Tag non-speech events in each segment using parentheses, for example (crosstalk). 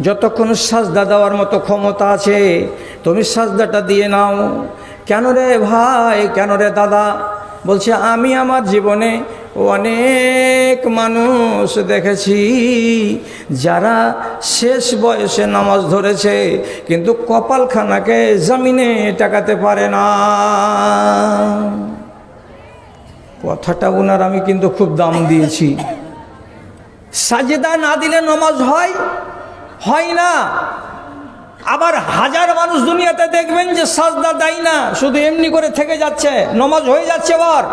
যতক্ষণ সাজদা দেওয়ার মতো ক্ষমতা আছে, তুমি সাজদাটা দিয়ে নাও। কেন রে ভাই, কেন রে দাদা? বলছে, আমি আমার জীবনে অনেক মানুষ দেখেছি, যারা শেষ বয়সে নামাজ ধরেছে, কিন্তু কপালখানাকে জমিনে টাকাতে পারে না। কথাটা ওনার আমি কিন্তু খুব দাম দিয়েছি। সাজেদা না দিলে নমাজ হয়? হয় না। আবার হাজার মানুষ দুনিয়াতে দেখবেন যে সাজদা দেয় না, শুধু এমনি করে থেকে যাচ্ছে, নমাজ হয়ে যাচ্ছে এবার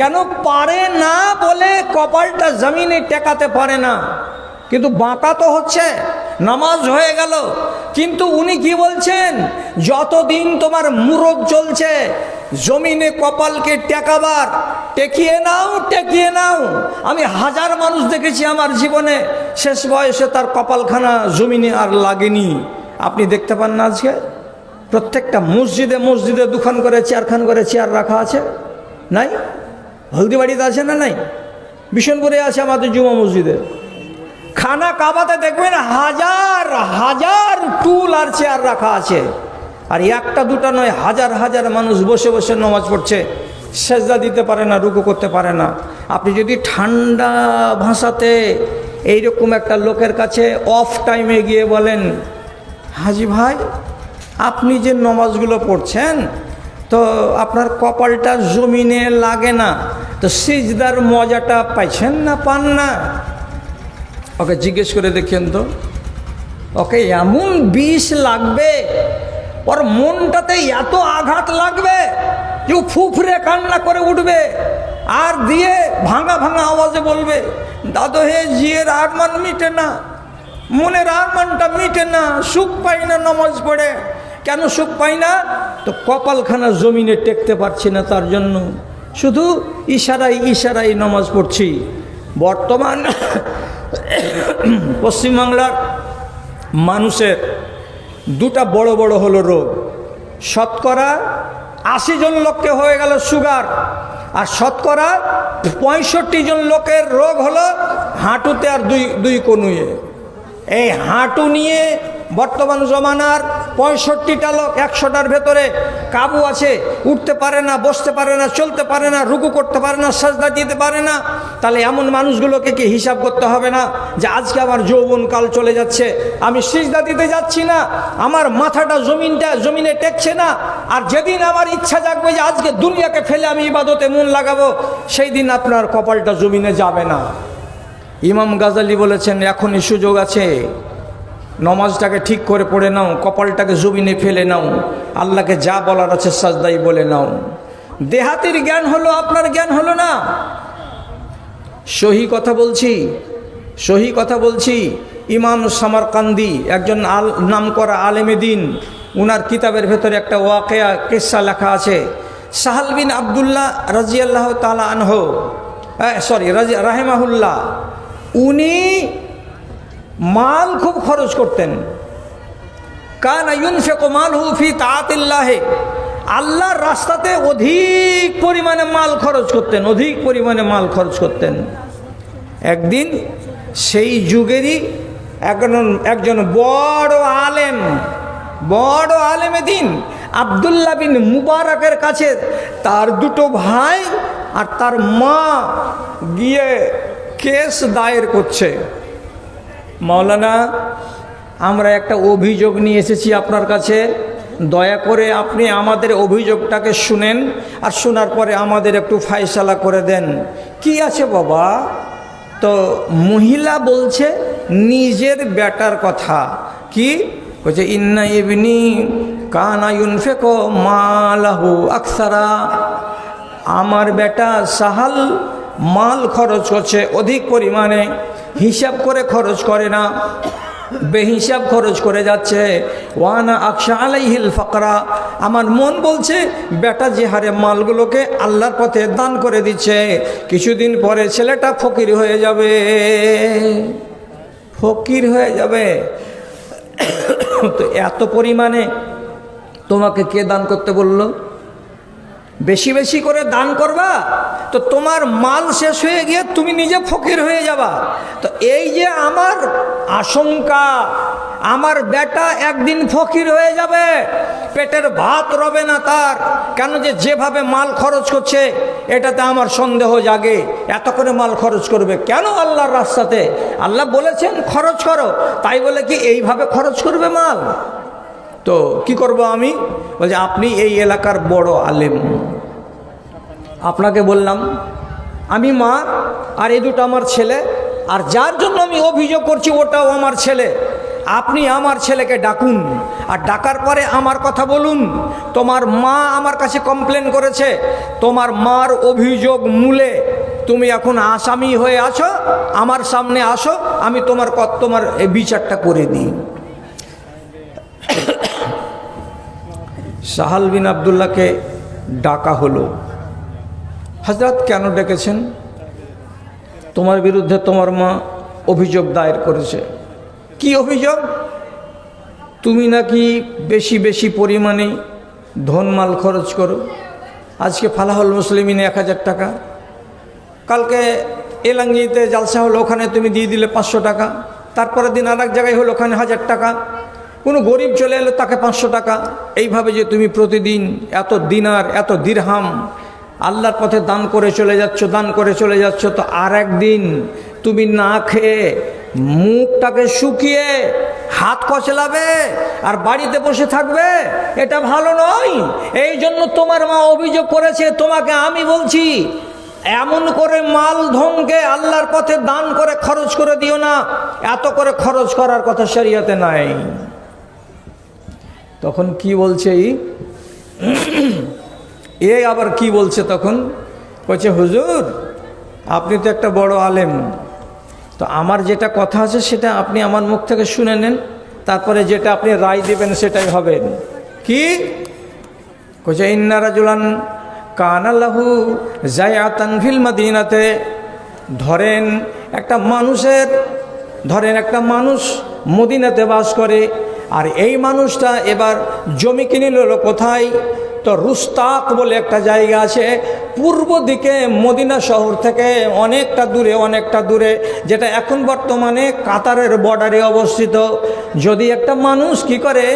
কেন পারে না বলে কপালটা জমিনে টেকাতে পারে না। কিন্তু বাঁকা তো হচ্ছে, নামাজ হয়ে গেল। কিন্তু উনি কি বলছেন? যতদিন তোমার মুরদ চলছে, জমিনে কপালকে টেকাবার টেকিয়ে নাও টেকিয়ে নাও। আমি হাজার মানুষ দেখেছি আমার জীবনে। শেষ বয়সে তার কপালখানা জমিনে আর লাগেনি। আপনি দেখতে পান না আজকে? প্রত্যেকটা মসজিদে মসজিদে দুখান করে চেয়ারখান করে চেয়ার রাখা আছে? নাই? হলদিবাড়িতে আছে না নাই? বিশনপুরে আছে আমাদের জুমা মসজিদে। খানা কাবাতে দেখবেন হাজার হাজার টুল আর চেয়ার রাখা আছে। আর একটা দুটা নয়, হাজার হাজার মানুষ বসে বসে নামাজ পড়ছে। সেজদা দিতে পারে না, রুকু করতে পারে না। আপনি যদি ঠান্ডা ভাষাতে এইরকম একটা লোকের কাছে অফ টাইমে গিয়ে বলেন, হাজি ভাই, আপনি যে নমাজগুলো পড়ছেন, তো আপনার কপালটা জমিনে লাগে না, তো সিজদার মজাটা পাইছেন না পান না? ওকে জিজ্ঞেস করে দেখেন তো। ওকে এমন বিষ লাগবে, ওর মনটাতে এত আঘাত লাগবে ও ফুফরে কান্না করে উঠবে, আর দিয়ে ভাঙা ভাঙা আওয়াজে বলবে, দাদু হে জিয়ের আগমান মিটে না, মনের আগমানটা মিটে না, সুখ পাই না নমাজ পড়ে। কেন সুখ পাই না? তো কপালখানা জমিনে টেকতে পারছি না তার জন্য। শুধু ইশারাই ইশারাই নমাজ পড়ছি। বর্তমান পশ্চিমবাংলার মানুষের দুটা বড় বড় হলো রোগ। শতকরা আশি জন লোককে হয়ে গেল সুগার। আর শতকরা পঁয়ষট্টি জন লোকের রোগ হলো হাঁটুতে আর দুই দুই কনুয়ে এই হাঁটু নিয়ে বর্তমান জমানার পঁয়ষট্টিটা লোক একশোটার ভেতরে কাবু আছে, উঠতে পারে না, বসতে পারে না, চলতে পারে না, রুকু করতে পারে না, সাজদা দিতে পারে না। তাহলে এমন মানুষগুলোকে কি হিসাব করতে হবে না যে আজকে আমার যৌবন কাল চলে যাচ্ছে? আমি সিজদা দিতে যাচ্ছি না, আমার মাথাটা জমিনটা, জমিনে টেকছে না, আর যেদিন আমার ইচ্ছা জাগবে যে আজকে দুনিয়াকে ফেলে আমি ইবাদতে মন লাগাবো সেই দিন আপনার কপালটা জমিনে যাবে না। ইমাম গাজালি বলেছেন, এখনই সুযোগ আছে। নমাজটাকে ঠিক করে পড়ে নাও, কপালটাকে জমিনে ফেলে নাও, আল্লাহকে যা বলার আছে সাজদাই বলে নাও। দেহাতির জ্ঞান হলো, আপনার জ্ঞান হলো না। সহি কথা বলছি, সহি কথা বলছি। ইমাম সামারকান্দি, একজন আল নাম করা আলেমে দিন, উনার কিতাবের ভেতরে একটা ওয়াকেয়া, কেসা লেখা আছে। সাহাল বিন আবদুল্লাহ রাজিয়াল্লাহ তালা আনহ সরি রাজি, রাহেমাহুল্লাহ। উনি মাল খুব খরচ করতেন। কান ইউনফেকো মাল হুফি তাতিল্লাহে আল্লাহর রাস্তাতে অধিক পরিমাণে মাল খরচ করতেন, অধিক পরিমাণে মাল খরচ করতেন। একদিন সেই যুগেরই একজন একজন বড় আলেম, বড় আলেমে দিন আবদুল্লা বিন মুবারকের কাছে তার দুটো ভাই আর তার মা গিয়ে কেস দায়ের করছে। মাওলানা, আমরা একটা অভিযোগ নিয়ে এসেছি আপনার কাছে। দয়া করে আপনি আমাদের অভিযোগটাকে শুনেন আর শোনার পরে আমাদের একটু ফায়সালা করে দেন। কি আছে বাবা? তো মহিলা বলছে, নিজের বেটার কথা। কি? বলছে, ইন্না ইবনি কানা ইউনফেকো মালাহু আকসারা। আমার বেটা সাহাল মাল খরচ করছে অধিক পরিমাণে। হিসাব করে খরচ করে না। বেহিসাব খরচ করে যাচ্ছে। ওয়ানা আকশা আলাইহিল ফাকরা। আমার মন বলছে, বেটা যে হারে মালগুলোকে আল্লাহর পথে দান করে দিচ্ছে, কিছুদিন পরে ছেলেটা ফকির হয়ে যাবে। ফকির হয়ে যাবে। তো এত পরিমাণে তোমাকে কে দান করতে বলল? বেশি বেশি করে দান করবা, তো তোমার মাল শেষ হয়ে গিয়ে তুমি নিজে ফকির হয়ে যাবা। তো এই যে আমার আশঙ্কা, আমার বেটা একদিন ফকির হয়ে যাবে, পেটের ভাত রবে না তার। কেন যে যেভাবে মাল খরচ করছে, এটাতে আমার সন্দেহ জাগে। এত করে মাল খরচ করবে কেন আল্লাহর রাস্তাতে? আল্লাহ বলেছেন, খরচ করো। তাই বলে কি এইভাবে খরচ করবে মাল? তো কি করব আমি? বলছে, আপনি এই এলাকার বড় আলেম। আপনাকে বললাম, আমি মা, আর এই দুটো আমার ছেলে আর যার জন্য আমি অভিযোগ করছি ওটাও আমার ছেলে। আপনি আমার ছেলেকে ডাকুন, আর ডাকার পরে আমার কথা বলুন। তোমার মা আমার কাছে কমপ্লেন করেছে, তোমার মার অভিযোগ মূলে। তুমি এখন আসামি হয়ে আছো, আমার সামনে আসো, আমি তোমার তোমার বিচারটা করে দিই। সাহাল বিন আবদুল্লাহকে ডাকা হলো। হজরত কেন ডেকেছেন? তোমার বিরুদ্ধে তোমার মা অভিযোগ দায়ের করেছে। কি অভিযোগ? তুমি নাকি বেশি বেশি পরিমাণে ধনমাল খরচ করো। আজকে ফালাহুল মুসলিমিনে এক হাজার টাকা। কালকে এলাঙ্গিতে জালসা হলো, ওখানে তুমি দিয়ে দিলে পাঁচশো টাকা। তারপরের দিন আর এক জায়গায় হলো, ওখানে হাজার টাকা। কোনো গরিব চলে এলো, তাকে পাঁচশো টাকা। এইভাবে যে তুমি প্রতিদিন এত দিনার, এত দিরহাম আল্লাহর পথে দান করে চলে যাচ্ছ, দান করে চলে যাচ্ছ, তো আর একদিন তুমি না খেয়ে মুখটাকে শুকিয়ে হাত কচলাবে আর বাড়িতে বসে থাকবে, এটা ভালো নয়। এই জন্য তোমার মা অভিযোগ করেছে, তোমাকে আমি বলছি, এমন করে মাল ধনকে আল্লাহর পথে দান করে খরচ করে দিও না, এত করে খরচ করার কথা শরীয়তে নাই। তখন কি বলছে এ আবার কি বলছে তখন? বলছে, হুজুর, আপনি তো একটা বড় আলেম। তো আমার যেটা কথা আছে সেটা আপনি আমার মুখ থেকে শুনে নেন, তারপরে যেটা আপনি রায় দেবেন সেটাই হবেন কি? কইছে ইন্নারা জুলান কানাল্লাহু জায়াতান ফিল মাদিনাতে। ধরেন একটা মানুষের, ধরেন একটা মানুষ মদিনাতে বাস করে, আর এই মানুষটা এবার জমি কিনে নিল, কোথায়? তো রুস্তাক বলে একটা জায়গা আছে পূর্ব দিকে মদিনা শহর থেকে অনেকটা দূরে অনেকটা দূরে, যেটা এখন বর্তমানে কাতারের বর্ডারে অবস্থিত। যদি একটা মানুষ কি করে,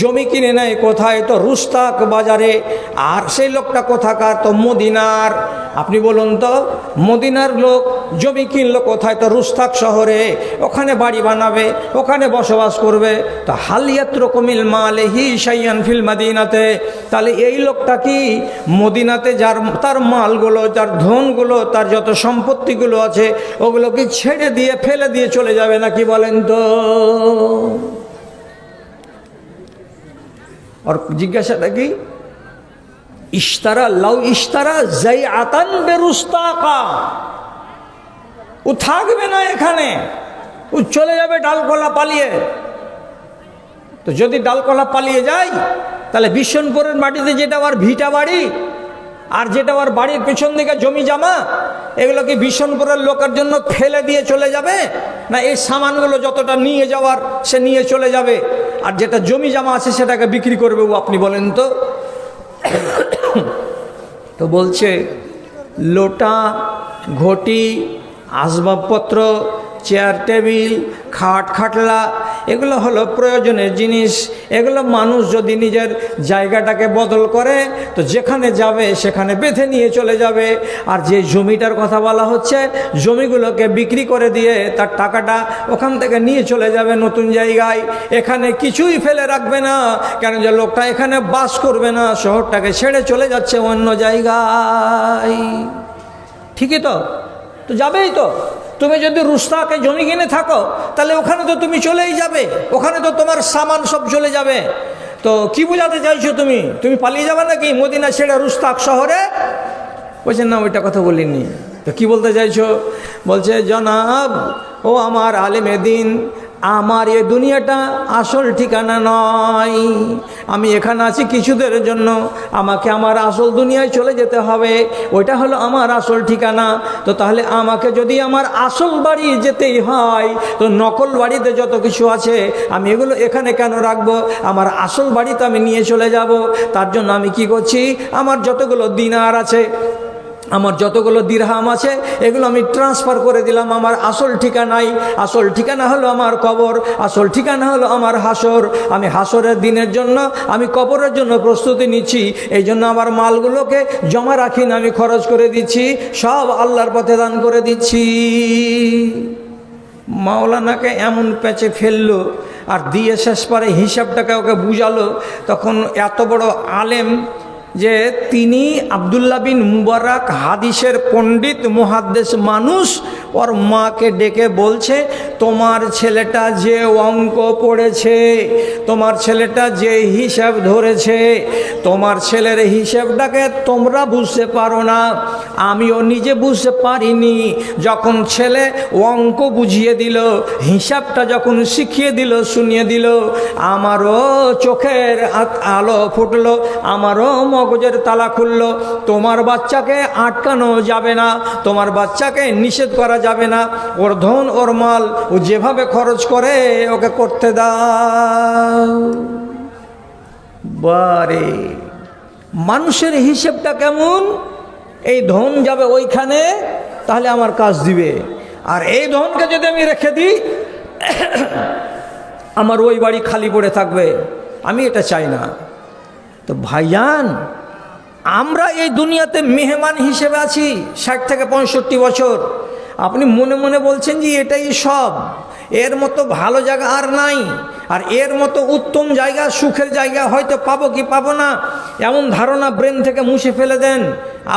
জমি কিনে নেয় কোথায়, তো রুস্তাক বাজারে। আর সেই লোকটা কোথাকার? তো মদিনার। আপনি বলুন তো, মদিনার লোক জমি কিনলো কোথায়? তো রুস্তাক শহরে। ওখানে বাড়ি বানাবে, ওখানে বসবাস করবে। তো হালিয়াত রকমিল মালেহি সাইয়ান ফিল মাদিনাতে। তাহলে এই লোকটা কি মদিনাতে যার, তার মালগুলো, যার ধনগুলো, তার যত সম্পত্তিগুলো আছে ওগুলো কি ছেড়ে দিয়ে ফেলে দিয়ে চলে যাবে নাকি বলেন তো? আর জিজ্ঞাসাটা কি? ইস্তারা লাউ ইস্তারা যাই আতান বেরুস্তাকা। ও থাকবে না এখানে। ও চলে যাবে ডালকলা পালিয়ে। তো যদি ডালকলা পালিয়ে যায়, তাহলে বিশ্বনপুরের মাটিতে যেটা আমার ভিটা বাড়ি আর যেটা আমার বাড়ির পিছন দিকে জমি জামা এগুলো কি বিশ্বনপুরের লোকের জন্য ফেলে দিয়ে চলে যাবে? না, এই সামানগুলো যতটা নিয়ে যাওয়ার, সে নিয়ে চলে যাবে। আর যেটা জমি জামা আছে, সেটাকে বিক্রি করবে ও, আপনি বলেন তো। (coughs) তো বলছে, লোটা, ঘটি, আসবাবপত্র চেয়ার টেবিল খাট, খাটলা, এগুলো হলো প্রয়োজনের জিনিস। এগুলো মানুষ যদি নিজের জায়গাটাকে বদল করে, তো যেখানে যাবে সেখানে বেঁধে নিয়ে চলে যাবে। আর যে জমিটার কথা বলা হচ্ছে, জমিগুলোকে বিক্রি করে দিয়ে তার টাকাটা ওখান থেকে নিয়ে চলে যাবে নতুন জায়গায়। এখানে কিছুই ফেলে রাখবে না কেন যে লোকটা এখানে বাস করবে না, শহরটাকে ছেড়ে চলে যাচ্ছে অন্য জায়গায়। ঠিকই তো? তো যাবেই তো। তুমি যদি রুস্তাকে জমি কিনে থাকো, তাহলে ওখানে তো তুমি চলেই যাবে। ওখানে তো তোমার সামান সব চলে যাবে। তো কি বোঝাতে চাইছো তুমি? তুমি পালিয়ে যাবে নাকি? মদিনা ছেড়ে রুস্তাক শহরে? বলছেন না, ওইটা কথা বলিনি। তো কি বলতে চাইছো? বলছে, জনাব, ও আমার আলেমে দিন, আমার এ দুনিয়াটা আসল ঠিকানা নয়। আমি এখানে আছি কিছুদের জন্য। আমাকে আমার আসল দুনিয়ায় চলে যেতে হবে। ওইটা হলো আমার আসল ঠিকানা। তো তাহলে আমাকে যদি আমার আসল বাড়ি যেতেই হয়, তো নকল বাড়িতে যত কিছু আছে, আমি এগুলো এখানে কেন রাখব? আমার আসল বাড়িতে আমি নিয়ে চলে যাব। তার জন্য আমি কি করছি? আমার যতগুলো দিনার আছে আমার যতগুলো দিরহাম আছে, এগুলো আমি ট্রান্সফার করে দিলাম। আমার আসল ঠিকানাই, আসল ঠিকানা হলো আমার কবর, আসল ঠিকানা হলো আমার হাসর। আমি হাসরের দিনের জন্য, আমি কবরের জন্য প্রস্তুতি নিচ্ছি। এই জন্য আমার মালগুলোকে জমা রাখি না আমি খরচ করে দিচ্ছি, সব আল্লাহর পথে দান করে দিচ্ছি। মাওলানাকে এমন প্যাচে ফেলল আর দিয়ে শেষ পরে হিসাবটাকে ওকে বুঝালো, তখন এত বড় আলেম যে তিনি আবদুল্লাহ বিন মুবারক হাদিসের পণ্ডিত মহাদ্দেশ মানুষ ওর মাকে ডেকে বলছে, তোমার ছেলেটা যে অঙ্ক পড়েছে, তোমার ছেলেটা যে হিসাব ধরেছে, তোমার ছেলের হিসাবটাকে তোমরা বুঝতে পারো না। আমিও নিজে বুঝতে পারিনি। যখন ছেলে অঙ্ক বুঝিয়ে দিল, হিসাবটা যখন শিখিয়ে দিল, শুনিয়ে দিল, আমারও চোখের আলো ফুটলো, আমারও মগজের তালা খুললো। তোমার বাচ্চাকে আটকানো যাবে না। তোমার বাচ্চাকে নিষেধ করা যাবে না। ওর ধন, ওর মাল, ও যেভাবে খরচ করে, ওকে করতে দাও। বারে, মানুষের হিসেবটা কেমন? এই ধন যাবে ওইখানে, তাহলে আমার কাজ দিবে। আর এই ধনকে যদি আমি রেখে দিই, (coughs) আমার ওই বাড়ি খালি পড়ে থাকবে। আমি এটা চাই না। তো ভাইজান, আমরা এই দুনিয়াতে মেহমান হিসেবে আছি ষাট থেকে পঁয়ষট্টি বছর। আপনি মনে মনে বলছেন যে এটাই সব। এর মতো ভালো জায়গা আর নাই। আর এর মতো উত্তম জায়গা, সুখের জায়গা হয়তো পাবো কি পাবো না, এমন ধারণা ব্রেন থেকে মুছে ফেলে দেন।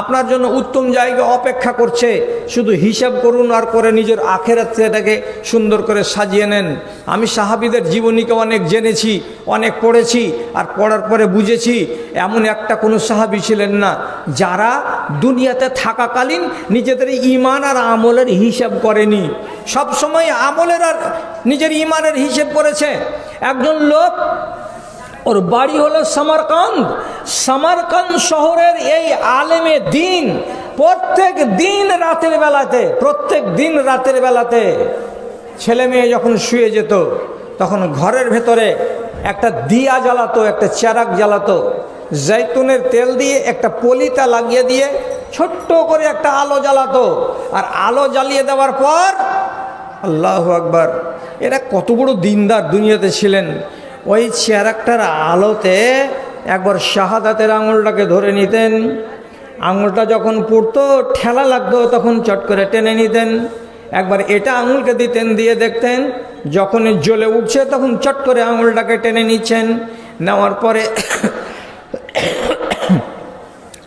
আপনার জন্য উত্তম জায়গা অপেক্ষা করছে। শুধু হিসাব করুন আর করে নিজের আখেরাত সেটাকে সুন্দর করে সাজিয়ে নেন। আমি সাহাবিদের জীবনীকে অনেক জেনেছি, অনেক পড়েছি আর পড়ার পরে বুঝেছি, এমন একটা কোনো সাহাবি ছিলেন না যারা দুনিয়াতে থাকাকালীন নিজেদের ইমান আর আমলের হিসাব করেনি। সব সময় আমলের আর নিজের ইমানের হিসেব করেছে। একজন লোক, ওর বাড়ি হলো সামারকান্দ। সামারকান্দ শহরের এই আলেমে দিন, প্রত্যেক দিন রাতের বেলাতে, প্রত্যেক দিন রাতের বেলাতে ছেলে মেয়ে যখন শুয়ে যেত, তখন ঘরের ভেতরে একটা দিয়া জ্বালাতো, একটা চেরাক জ্বালাতো। জৈতুনের তেল দিয়ে একটা পলিতা লাগিয়ে দিয়ে ছোট্ট করে একটা আলো জ্বালাতো। আর আলো জ্বালিয়ে দেওয়ার পর আল্লাহ আকবার। এরা কত বড় দিনদার দুনিয়াতে ছিলেন। ওই চেরাকটার আলোতে একবার শাহাদাতের আঙুলটাকে ধরে নিতেন। আঙুলটা যখন পড়তো, ঠেলা লাগতো, তখন চট করে টেনে নিতেন। একবার এটা আঙুলকে দিতেন, দিয়ে দেখতেন যখন জ্বলে উঠছে, তখন চট করে আঙুলটাকে টেনে নিচ্ছেন। নেওয়ার পরে (coughs)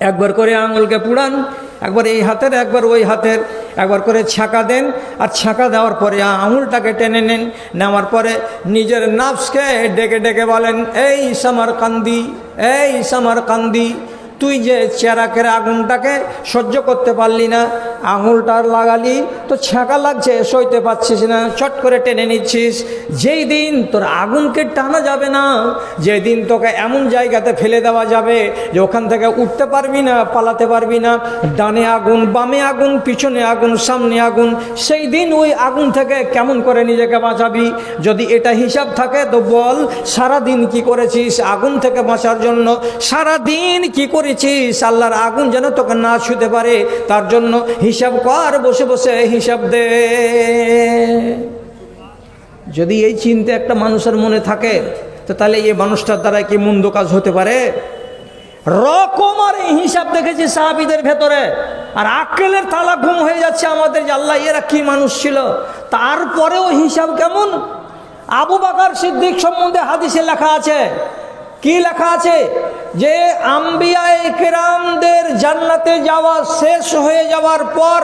একবার করে আঙুলকে পুড়ান একবার এই হাতের, একবার ওই হাতের। একবার করে ছাঁকা দেন আর ছাঁকা দেওয়ার পরে আঙুলটাকে টেনে নেন। নেওয়ার পরে নিজের নাফসকে ডেকে ডেকে বলেন, এই সামার কান্দি এই সামার কান্দি তুই যে চেরাকের আগুনটাকে সহ্য করতে পারলি না, আঙুলটা লাগালি, তো ছ্যাঁকা লাগছে, সইতে পারছিস না, চট করে টেনে নিচ্ছিস। যেই দিন তোর আগুনকে টানা যাবে না, যেই দিন তোকে এমন জায়গাতে ফেলে দেওয়া যাবে যে ওখান থেকে উঠতে পারবি না, পালাতে পারবি না, ডানে আগুন, বামে আগুন, পিছনে আগুন, সামনে আগুন, সেই দিন ওই আগুন থেকে কেমন করে নিজেকে বাঁচাবি? যদি এটা হিসাব থাকে তো বল সারা দিন কি করেছিস আগুন থেকে বাঁচার জন্য? সারা দিন কি করেছিস আল্লাহর আগুন যেন তোকে না ছুতে পারে, তার জন্য হিসাব কর, বসে বসে হিসাব দে। যদি এই চিন্তা একটা মানুষের মনে থাকে, তো তাহলে এই মানুষটার দ্বারা কি মন্দ কাজ হতে পারে? রকমার এই হিসাব দেখেছি সাহাবিদের ভেতরে। আর আক্কেলের তালা ঘুম হয়ে যাচ্ছে আমাদের আল্লাহ, এরা কি মানুষ ছিল? তারপরেও হিসাব কেমন? আবু বাকার সিদ্দিক সম্বন্ধে হাদিসে লেখা আছে কি লেখা আছে? যে আম্বিয়ায় কেরামদের জান্নাতে যাওয়া শেষ হয়ে যাওয়ার পর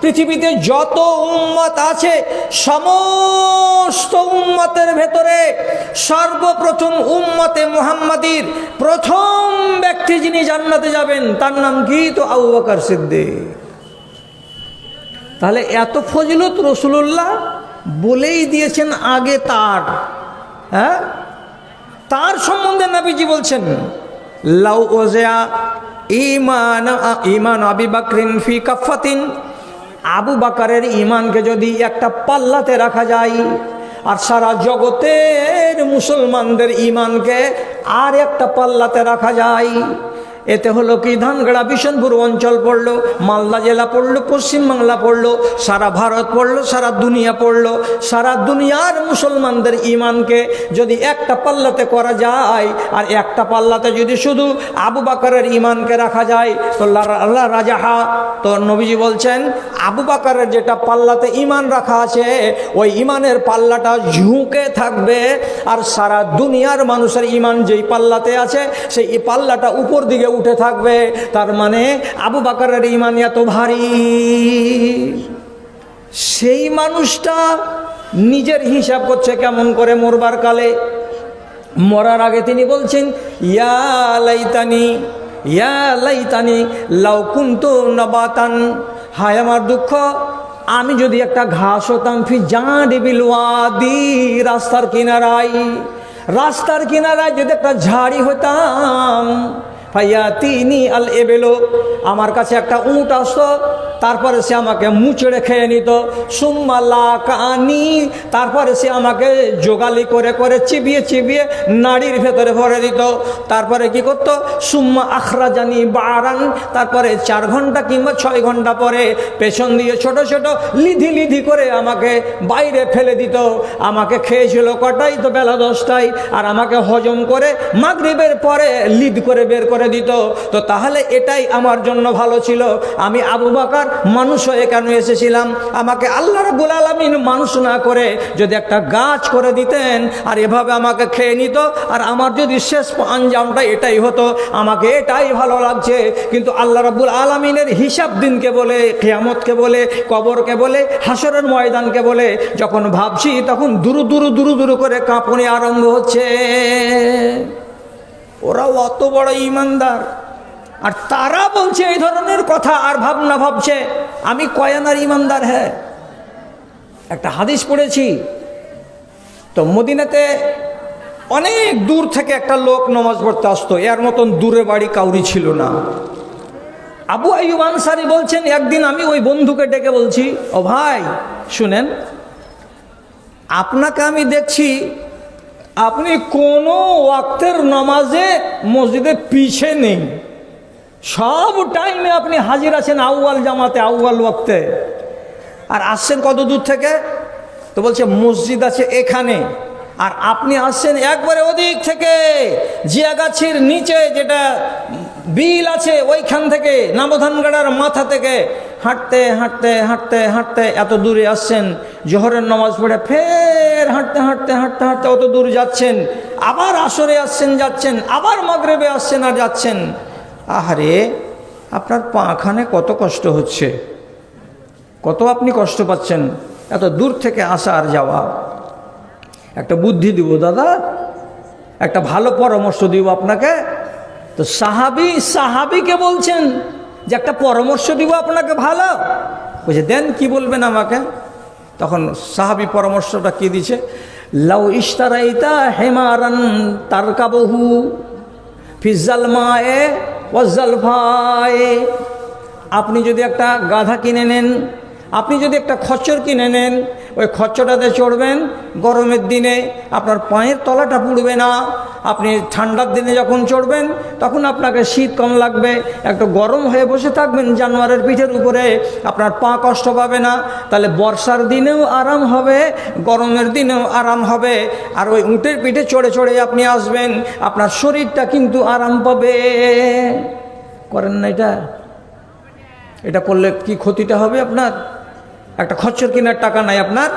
পৃথিবীতে যত উম্মত আছে, সমস্ত উম্মতের ভেতরে সর্বপ্রথম উম্মতে মুহাম্মাদির প্রথম ব্যক্তি যিনি জান্নাতে যাবেন, তার নাম কি? তো আবু বকর সিদ্দিক। তাহলে এত ফজিলত রসুল্লাহ বলেই দিয়েছেন আগে তার হ্যাঁ? তার সম্বন্ধে নাবিজি বলছেন, লাউ ওজেয়া ইমান ইমান আবি বাকরিন ফি কাফাতিন আবু বাকারের ইমানকে যদি একটা পাল্লাতে রাখা যায়, আর সারা জগতের মুসলমানদের ইমানকে আর একটা পাল্লাতে রাখা যায় এতে হলো কি? ধানগড়া বিশনপুর অঞ্চল পড়ল, মালদা জেলা পড়ল পশ্চিমবাংলা পড়ল, সারা ভারত পড়ল, সারা দুনিয়া পড়ল। সারা দুনিয়ার মুসলমানদের ইমানকে যদি একটা পাল্লাতে করা যায়, আর একটা পাল্লাতে যদি শুধু আবু বাকারের ইমানকে রাখা যায়, তো আল্লাহ- রাজাহা, তো নবীজি বলছেন, আবু বাকারের যেটা পাল্লাতে ইমান রাখা আছে, ওই ইমানের পাল্লাটা ঝুঁকে থাকবে, আর সারা দুনিয়ার মানুষের ইমান যেই পাল্লাতে আছে, সেই পাল্লাটা উপর দিকে উঠে থাকবে, তার মানে আবু বাকারের ইমান এত ভারী। সেই মানুষটা নিজের হিসাব করছে কেমন করে মরবার কালে। মরার আগে তিনি বলছেন, ইয়া লাইতানি ইয়া লাইতানি, লাউ কুন্তু নবাতান। হায় আমার দুঃখ, আমি যদি একটা ঘাস হতাম, ফি জাঁড়ি বিলওয়াদি রাস্তার কিনারায়। রাস্তার কিনারায় যদি একটা ঝাড়ি হতাম ভাইয়া তিনি আল এবেলো। আমার কাছে একটা উঁট আসতো, তারপরে সে আমাকে মুচড়ে খেয়ে নিত। সুম্মাল্লা কানি তারপরে সে আমাকে জোগালি করে করে চিবিয়ে চিবিয়ে নাড়ির ভেতরে ভরে দিত। তারপরে কি করত? সুম্মা আখরা জানি বারান, তারপরে চার ঘণ্টা কিংবা ছয় ঘণ্টা পরে পেছন দিয়ে ছোট ছোট লিধি লিধি করে আমাকে বাইরে ফেলে দিত। আমাকে খেয়েছিল কটাই তো বেলা দশটায়, আর আমাকে হজম করে মাগরিবের পরে লিদ করে বের করে দিত। তো তাহলে এটাই আমার জন্য ভালো ছিল। আমি আবু বাকার মানুষ হয়ে কেন এসেছিলাম? আমাকে আল্লাহ রাবুল আলমিন মানুষ না করে যদি একটা গাছ করে দিতেন, আর এভাবে আমাকে খেয়ে নিত, আর আমার যদি শেষ আঞ্জামটা এটাই হতো, আমাকে এটাই ভালো লাগছে। কিন্তু আল্লাহ রাবুল আলমিনের হিসাব দিনকে বলে খেয়ামতকে বলে, কবরকে বলে হাসরের ময়দানকে বলে, যখন ভাবছি তখন দুরু দুরু দুরু দুরু করে কাঁপুনি আরম্ভ হচ্ছে। ওরাও অত বড় ইমানদার। আর তারা বলছে এই ধরনের কথা আর ভাবনা ভাবছে। আমি কয়ানার ইমানদার হ্যাঁ। একটা হাদিস পড়েছি। তো মদিনাতে অনেক দূর থেকে একটা লোক নমাজ পড়তে আসতো। এর মতন দূরে বাড়ি কাউরি ছিল না। আবু আইয়ুব আনসারি বলছেন, একদিন আমি ওই বন্ধুকে ডেকে বলছি, ও ভাই, শুনেন, আপনাকে আমি দেখছি আপনি কোনো ওয়াক্তের নামাজে মসজিদে পিছে নেই। সব টাইমে আপনি হাজির আছেন আউয়াল জামাতে, আউয়াল ওয়াক্তে। আর আসছেন কত দূর থেকে? তো বলছে, মসজিদ আছে এখানে। আর আপনি আসছেন একবারে ওদিক থেকে। জিয়াগাছির নিচে যেটা বিল আছে ওইখান থেকে, নামধানগাড়ার মাথা থেকে। হাঁটতে হাঁটতে হাঁটতে হাঁটতে এত দূরে আসছেন। জোহরের নামাজ পড়ে ফের হাঁটতে হাঁটতে হাঁটতে হাঁটতে অত দূর যাচ্ছেন। আবার আসরে আসছেন, যাচ্ছেন। আবার মাগরেবে আসছেন আর যাচ্ছেন। আহারে, আপনার পাখানে কত কষ্ট হচ্ছে। কত আপনি কষ্ট পাচ্ছেন। এত দূর থেকে আসা আর যাওয়া। একটা বুদ্ধি দিব, দাদা। একটা ভালো পরামর্শ দিব আপনাকে। তো সাহাবি, সাহাবিকে বলছেন যে একটা পরামর্শ দিব আপনাকে ভালো। বলছে দেন কি বলবেন আমাকে? তখন সাহাবি পরামর্শটা কি দিছে? লাউ ইস্তারাইতা হেমারান তারকাবহু ফিজাল মায়ে ওয়াজাল ভায়ে আপনি যদি একটা গাধা কিনে নেন আপনি যদি একটা খচ্চর কিনে নেন, ওই খচ্চরটাতে চড়বেন, গরমের দিনে আপনার পায়ের তলাটা পুড়বে না। আপনি ঠান্ডার দিনে যখন চড়বেন, তখন আপনাকে শীত কম লাগবে। একটু গরম হয়ে বসে থাকবেন জানোয়ারের পিঠের উপরে, আপনার পা কষ্ট পাবে না। তাহলে বর্ষার দিনেও আরাম হবে, গরমের দিনেও আরাম হবে। আর ওই উঁটের পিঠে চড়ে চড়ে আপনি আসবেন, আপনার শরীরটা কিন্তু আরাম পাবে। করেন না এটা? এটা করলে কি ক্ষতিটা হবে আপনার? একটা খচ্চর কেনার টাকা নাই আপনার।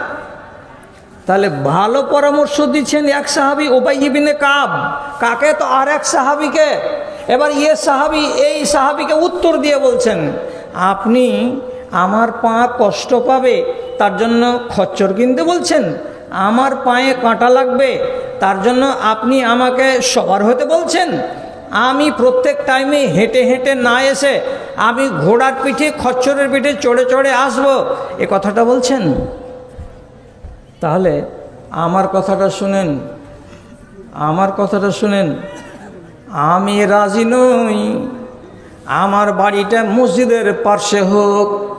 তাহলে ভালো পরামর্শ দিচ্ছেন এক সাহাবি ওবাই ইবিনে কাব। কাকে? তো আর এক সাহাবিকে। এবার ইয়ে সাহাবি, এই সাহাবিকে উত্তর দিয়ে বলছেন, আপনি আমার পা কষ্ট পাবে, তার জন্য খচ্চর কিনতে বলছেন। আমার পায়ে কাঁটা লাগবে, তার জন্য আপনি আমাকে সবার হতে বলছেন। আমি প্রত্যেক টাইমে হেঁটে হেঁটে না এসে আমি ঘোড়ার পিঠে, খচ্চরের পিঠে চড়ে চড়ে আসব। এ কথাটা বলছেন? তাহলে আমার কথাটা শুনেন। আমার কথাটা শুনেন। আমি রাজি নই। আমার বাড়িটা মসজিদের পার্শ্বে হোক।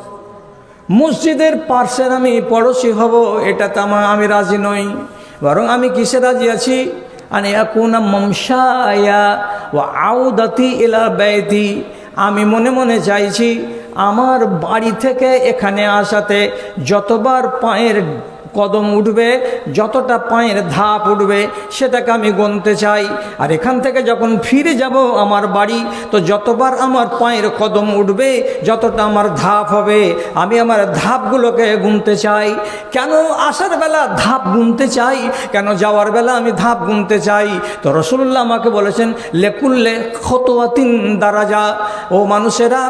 মসজিদের পার্শ্বের আমি পড়োশি হব এটাতে আমার আমি রাজি নই। বরং আমি কিসে রাজি আছি? আনে একুনা মমসায়া ও আউদাতি এলা ব্যয়তি আমি মনে মনে চাইছি, আমার বাড়ি থেকে এখানে আসাতে যতবার পায়ের কদম উঠবে, যতটা পায়ের ধাপ উঠবে সেটাকে আমি গুনতে চাই। আর এখান থেকে যখন ফিরে যাব আমার বাড়ি, তো যতবার আমার পায়ের কদম উঠবে, যতটা আমার ধাপ হবে, আমি আমার ধাপগুলোকে গুনতে চাই। কেন আসার বেলা ধাপ গুনতে চাই? কেন যাওয়ার বেলা আমি ধাপ গুনতে চাই? তো রসুল্লাহ আমাকে বলেছেন, লেকুল্লে খতোয়াতিন দারাজা। ও মানুষেরা,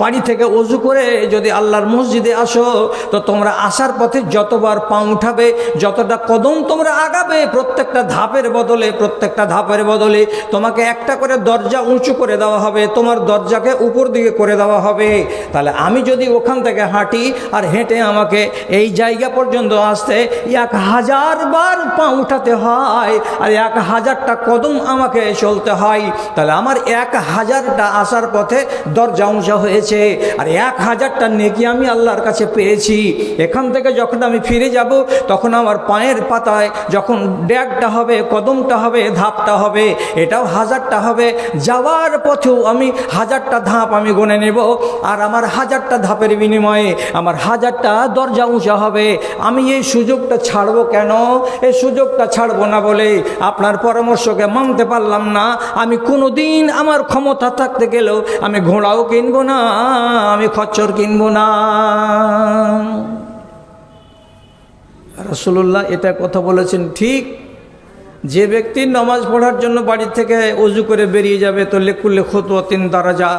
বাড়ি থেকে অজু করে যদি আল্লাহর মসজিদে আসো, তো তোমরা আসার পথে যতবার পা উঠাবে, যতটা কদম তোমরা আগাবে প্রত্যেকটা ধাপের বদলে, প্রত্যেকটা ধাপের বদলে তোমাকে একটা করে দরজা উঁচু করে দেওয়া হবে, তোমার দরজাকে উপর দিকে করে দেওয়া হবে। তাহলে আমি যদি ওখান থেকে হাঁটি আর হেঁটে আমাকে এই জায়গা পর্যন্ত আসতে এক হাজার বার পা উঠাতে হয় আর এক হাজারটা কদম আমাকে চলতে হয়, তাহলে আমার এক হাজারটা আসার পথে দরজা উঁচা হয়েছে। আর এক হাজারটা নেকি আমি আল্লাহর কাছে পেয়েছি। এখান থেকে যখন আমি ফিরে যাব তখন আমার পায়ের পাতায় যখন ড্যাগটা হবে, কদমটা হবে, ধাপটা হবে, এটাও হাজারটা হবে, যাওয়ার পথেও আমি হাজারটা ধাপ আমি গনে নেব। আর আমার হাজারটা ধাপের বিনিময়ে আমার হাজারটা দরজা উঁচা হবে। আমি এই সুযোগটা ছাড়বো কেন? এই সুযোগটা ছাড়ব না বলে আপনার পরামর্শকে মানতে পারলাম না। আমি কোনো দিন আমার ক্ষমতা থাকতে গেলেও আমি ঘোড়াও কিনবো না, আমি খচ্চর কিনবো না। রসুল্লাহ এটা কথা বলেছেন, ঠিক। যে ব্যক্তি নামাজ পড়ার জন্য বাড়ি থেকে অজু করে বেরিয়ে যাবে, তো লেকুল্লে খতুয়া তিন দরজা।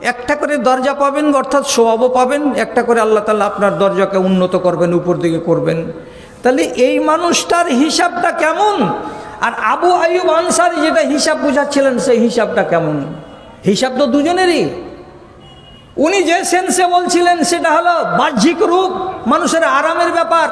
একটা করে দরজা পাবেন, অর্থাৎ সোয়াবও পাবেন, একটা করে আল্লাহ তালা আপনার দরজাকে উন্নত করবেন, উপর দিকে করবেন। তাহলে এই মানুষটার হিসাবটা কেমন? আর আবু আয়ুব আনসারি যেটা হিসাব বুঝাচ্ছিলেন, সেই হিসাবটা কেমন? হিসাব তো দুজনেরই। উনি যে সেন্সে বলছিলেন, সেটা হলো বাহ্যিক রূপ, মানুষের আরামের ব্যাপার।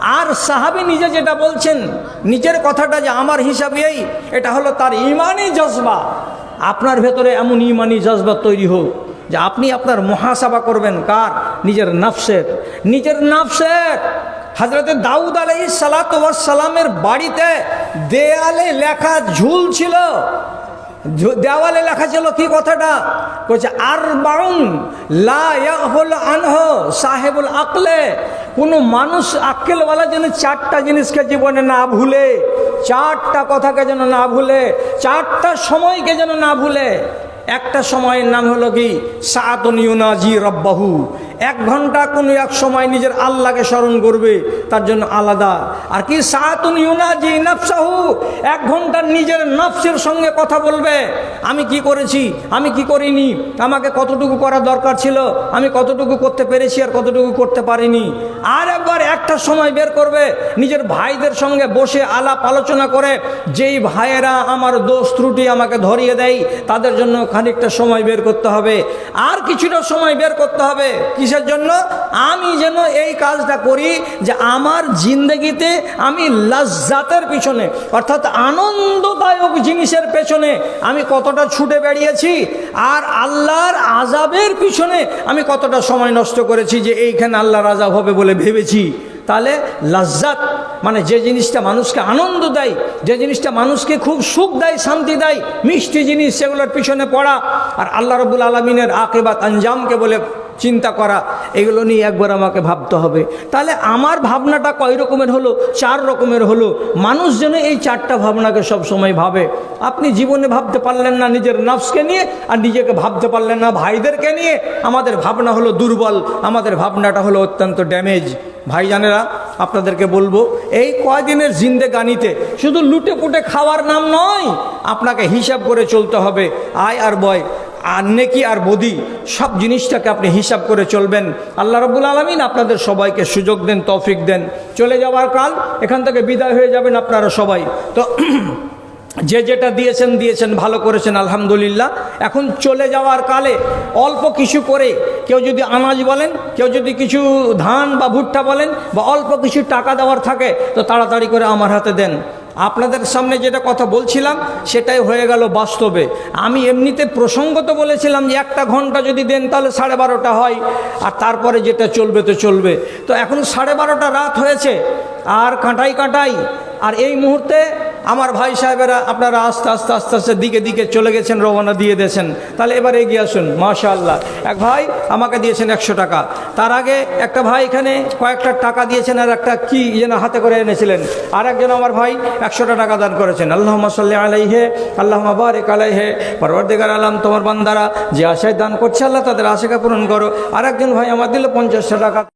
আর সাহাবি নিজে যেটা বলছেন, নিজের কথাটা যে আমার হিসাবে এই, এটা হলো তার ইমানি জজবা। আপনার ভেতরে এমন ইমানি জজবা তৈরি হোক, যে আপনি আপনার মহাসাবা করবেন কার? নিজের নাফসের। নিজের নাফসের! হাজরতে দাউদ আলাই সালাতামের বাড়িতে দেয়ালে লেখা ঝুল ছিল। দেওয়ালে লেখা ছিল কি কথাটা? বলছে আর বাউন লাহল আনহ সাহেবুল আকলে। কোনো মানুষ আক্কেলওয়ালা যেন চারটা জিনিসকে জীবনে না ভুলে, চারটা কথাকে যেন না ভুলে, চারটা সময়কে যেন না ভুলে একটা সময়ের নাম হলো কি? সাতন ইউনাজি রব্বাহু। এক ঘণ্টা কোনো এক সময় নিজের আল্লাহকে স্মরণ করবে, তার জন্য আলাদা। আর কি? সাতুন ইউনাজি নফসাহু। এক ঘণ্টা নিজের নফসের সঙ্গে কথা বলবে, আমি কি করেছি? আমি কি করিনি? আমাকে কতটুকু করা দরকার ছিল? আমি কতটুকু করতে পেরেছি আর কতটুকু করতে পারিনি? আর একবার একটা সময় বের করবে, নিজের ভাইদের সঙ্গে বসে আলাপ আলোচনা করে, যেই ভাইয়েরা আমার দোষ ত্রুটি আমাকে ধরিয়ে দেয়, তাদের জন্য খানিকটা সময় বের করতে হবে। আর কিছুটা সময় বের করতে হবে। কিসের জন্য? আমি যেন এই কাজটা করি যে আমার জিন্দগিতে আমি লজ্জাতের পিছনে, অর্থাৎ আনন্দদায়ক জিনিসের পেছনে আমি কতটা ছুটে বেরিয়েছি আর আল্লাহর আজাবের পিছনে আমি কতটা সময় নষ্ট করেছি যে এইখানে আল্লাহর আজাব হবে বলে ভেবেছি। তাহলে লাজ্জাত মানে যে জিনিসটা মানুষকে আনন্দ দেয়, যে জিনিসটা মানুষকে খুব সুখ দেয়, শান্তি দেয়, মিষ্টি জিনিস সেগুলোর পিছনে পড়া। আর আল্লাহ রবুল আলমিনের আকেবাত আঞ্জামকে বলে চিন্তা করা, এগুলো নিয়ে একবার আমাকে ভাবতে হবে। তাহলে আমার ভাবনাটা কয় রকমের হলো? চার রকমের হলো। মানুষ যেন এই চারটা ভাবনাকে সব সময় ভাবে। আপনি জীবনে ভাবতে পারলেন না নিজের নফসকে নিয়ে, আর নিজেকে ভাবতে পারলেন না ভাইদেরকে নিয়ে। আমাদের ভাবনা হলো দুর্বল, আমাদের ভাবনাটা হলো অত্যন্ত ড্যামেজ। ভাইজানেরা, আপনাদেরকে বলব, এই কয়দিনের জিন্দেগানিতে শুধু লুটে পুটে খাওয়ার নাম নয়, আপনাকে হিসাব করে চলতে হবে। আয় আর বয় আর নেকি আর বদি সব জিনিসটাকে আপনি হিসাব করে চলবেন। আল্লাহ রবুল আলমিন আপনাদের সবাইকে সুযোগ দেন, তৌফিক দেন। চলে যাওয়ার কাল এখান থেকে বিদায় হয়ে যাবেন আপনারা সবাই। তো (clears throat) যে যেটা দিয়েছেন দিয়েছেন, ভালো করেছেন, আলহামদুলিল্লাহ। এখন চলে যাওয়ার কালে অল্প কিছু করে কেউ যদি আনাজ বলেন, কেউ যদি কিছু ধান বা ভুট্টা বলেন বা অল্প কিছু টাকা দেওয়ার থাকে, তো তাড়াতাড়ি করে আমার হাতে দেন। আপনাদের সামনে যেটা কথা বলছিলাম, সেটাই হয়ে গেল বাস্তবে। আমি এমনিতে প্রসঙ্গত বলেছিলাম যে একটা ঘণ্টা যদি দেন তাহলে সাড়ে বারোটা হয়, আর তারপরে যেটা চলবে তো চলবে। তো এখন সাড়ে বারোটা রাত হয়েছে, আর কাঁটাই কাঁটাই, আর এই মুহূর্তে আমার ভাই সাহেবেরা আপনারা আস্তে আস্তে আস্তে আস্তে দিকে দিকে চলে গেছেন, রওনা দিয়ে দিয়েছেন। তাহলে এবার এগিয়ে আসুন, মাশাআল্লাহ। এক ভাই আমাকে দিয়েছেন একশো টাকা। তার আগে একটা ভাই এখানে কয়েকটা টাকা দিয়েছেন আর একটা কি যেন হাতে করে এনেছিলেন। আর একজন আমার ভাই একশোটা টাকা দান করেছেন। আল্লাহ সাল্লি আলাইহে আল্লাহ বারেক আলাইহে, পরবর্তীকার আলাম তোমার বান্দারা যে আশায় দান করছে, আল্লাহ তাদের আশাকে পূরণ করো। আর একজন ভাই আমার দিল পঞ্চাশটা টাকা।